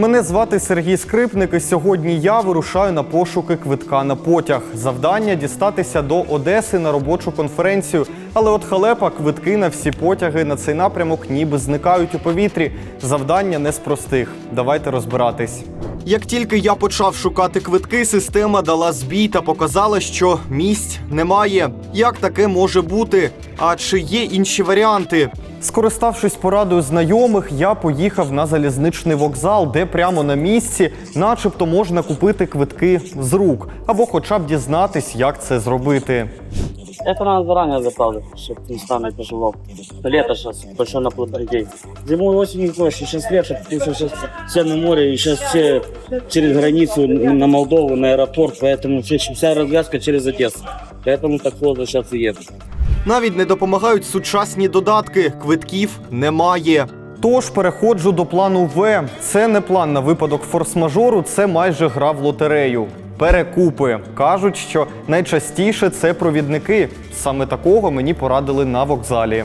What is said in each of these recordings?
Мене звати Сергій Скрипник, і сьогодні я вирушаю на пошуки квитка на потяг. Завдання дістатися до Одеси на робочу конференцію. Але от халепа, квитки на всі потяги на цей напрямок ніби зникають у повітрі. Завдання не з простих. Давайте розбиратись. Як тільки я почав шукати квитки, система дала збій та показала, що місць немає. Як таке може бути? А чи є інші варіанти? Скориставшись порадою знайомих, я поїхав на залізничний вокзал, де прямо на місці, начебто, можна купити квитки з рук, або хоча б дізнатись, як це зробити. Это надо заранее заправлять, чтобы не станет тяжело. Лето сейчас, большой наплыв людей. Зимой и осенью проще, сейчас лето, потому что сейчас все на море, и сейчас все через границу на Молдову, на аэропорт, поэтому все- вся развязка через Одессу. Поэтому так сложно сейчас и ехать. Навіть не допомагають сучасні додатки, квитків немає. Тож переходжу до плану В. Це не план на випадок форс-мажору, це майже гра в лотерею. Перекупи кажуть, що найчастіше це провідники. Саме такого мені порадили на вокзалі.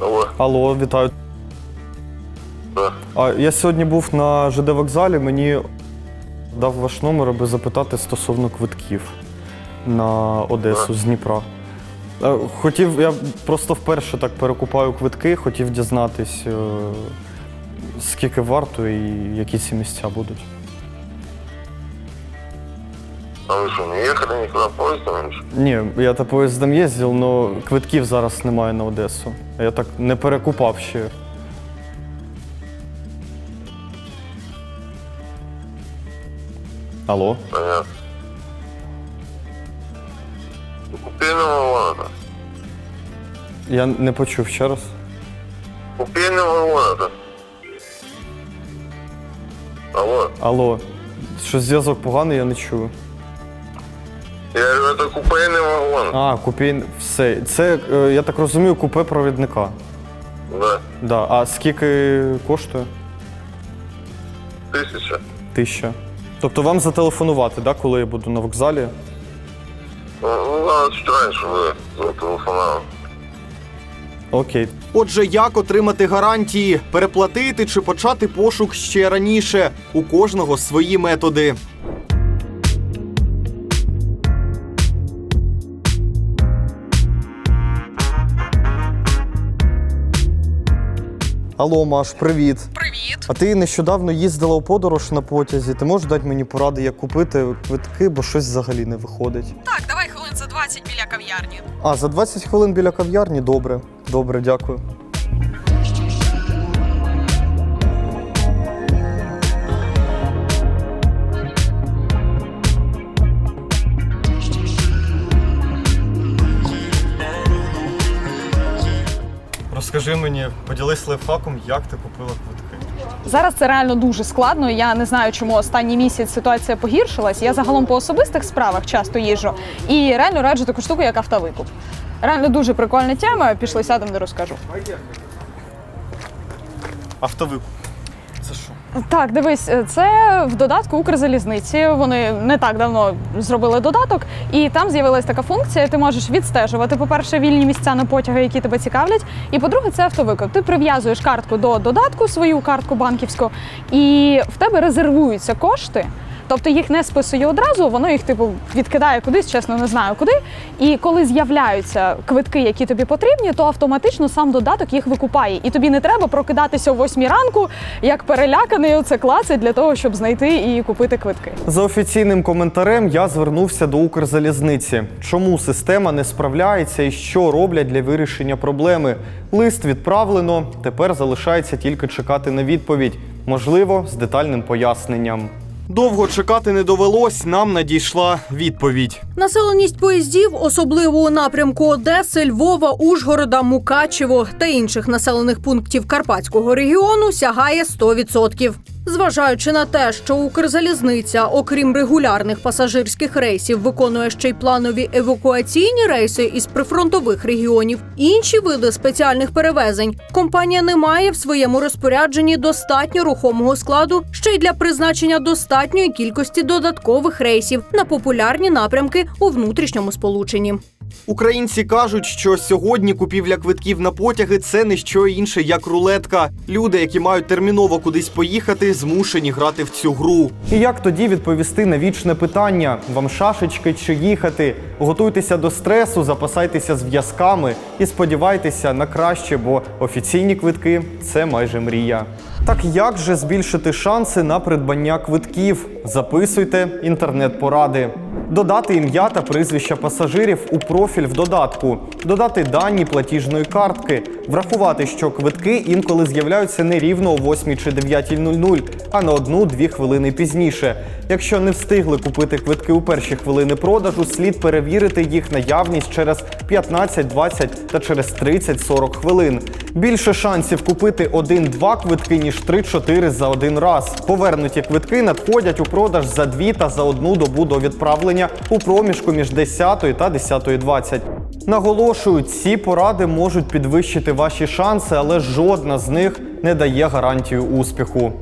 Алло, Алло, вітаю. да. А я сьогодні був на ЖД вокзалі. Мені дав ваш номер, аби запитати стосовно квитків на Одесу з Дніпра. Е, Хотів, я просто вперше так перекупаю квитки, хотів дізнатись, е, скільки варто і які ці місця будуть. А вы что, не ехали никуда поездом? раньше? Ні, я та поїздом їздив, але квитків зараз немає на Одесу. Я так не перекупав ще. Алло? Понятно. Ну, Купейного вагона. Я не почув ще раз. Купейного вагона. Алло, Алло, що зв'язок поганий, я не чую. я говорю, это купейный вагон. А, купі. Все. Це, е, я так розумію, купе провідника. Да, Да. А скільки коштує? тысяча. Тисяча. Тобто вам зателефонувати, да, коли я буду на вокзалі? Ну, ну, надо чуть раньше вы зателефоновали. Окей. Отже, як отримати гарантії, переплатити чи почати пошук ще раніше? У кожного свої методи. Алло, Маш, привіт. Привіт. А ти нещодавно їздила у подорож на потязі. Ти можеш дати мені поради, як купити квитки, бо щось взагалі не виходить. Так, давай хвилин за 20 біля кав'ярні. А, за 20 хвилин біля кав'ярні? Добре. Добре, дякую. Розкажи мені, поділись лайфхаком, як ти купила квитки. Зараз це реально дуже складно. Я не знаю, чому останній місяць ситуація погіршилась. Я загалом по особистих справах часто їжджу і реально раджу таку штуку, як автовикуп. Реально дуже прикольна тема. Пішли сядемо, де розкажу. Автовикуп. Це що? Так, дивись, це в додатку Укрзалізниці. Вони не так давно зробили додаток, і там з'явилась така функція. Ти можеш відстежувати, по-перше, вільні місця на потяги, які тебе цікавлять. І по-друге, це автовикуп. Ти прив'язуєш картку до додатку, свою картку банківську, і в тебе резервуються кошти. Тобто їх не списує одразу, воно їх типу відкидає кудись, чесно не знаю куди. І коли з'являються квитки, які тобі потрібні, то автоматично сам додаток їх викупає. І тобі не треба прокидатися о 8 ранку, як переляканий оце клацать для того, щоб знайти і купити квитки. За офіційним коментарем я звернувся до Укрзалізниці. Чому система не справляється і що роблять для вирішення проблеми? Лист відправлено. Тепер залишається тільки чекати на відповідь, можливо, з детальним поясненням. Довго чекати не довелось. Нам надійшла відповідь. Населеність поїздів, особливо у напрямку Одеси, Львова, Ужгорода, Мукачево та інших населених пунктів Карпатського регіону, сягає 100%. Зважаючи на те, що Укрзалізниця, окрім регулярних пасажирських рейсів, виконує ще й планові евакуаційні рейси із прифронтових регіонів, інші види спеціальних перевезень, компанія не має в своєму розпорядженні достатньо рухомого складу ще й для призначення достатньої кількості додаткових рейсів на популярні напрямки у внутрішньому сполученні. Українці кажуть, що сьогодні купівля квитків на потяги це не що інше, як рулетка. Люди, які мають терміново кудись поїхати, змушені грати в цю гру. І як тоді відповісти на вічне питання: вам шашечки чи їхати? Готуйтеся до стресу, запасайтеся зв'язками і сподівайтеся на краще, бо офіційні квитки це майже мрія. Так як же збільшити шанси на придбання квитків? Записуйте інтернет-поради. Додати ім'я та прізвища пасажирів у профіль в додатку, додати дані платіжної картки, врахувати, що квитки інколи з'являються не рівно о 8 чи 9.00, а на одну-дві хвилини пізніше. Якщо не встигли купити квитки у перші хвилини продажу, слід перевірити їх наявність через 15, 20 та через 30-40 хвилин. Більше шансів купити один-два квитки, ніж 3-4 за один раз. Повернуті квитки надходять у продаж за дві та за одну добу до відправлення у проміжку між 10 та 10.20. Наголошую, ці поради можуть підвищити ваші шанси, але жодна з них не дає гарантію успіху.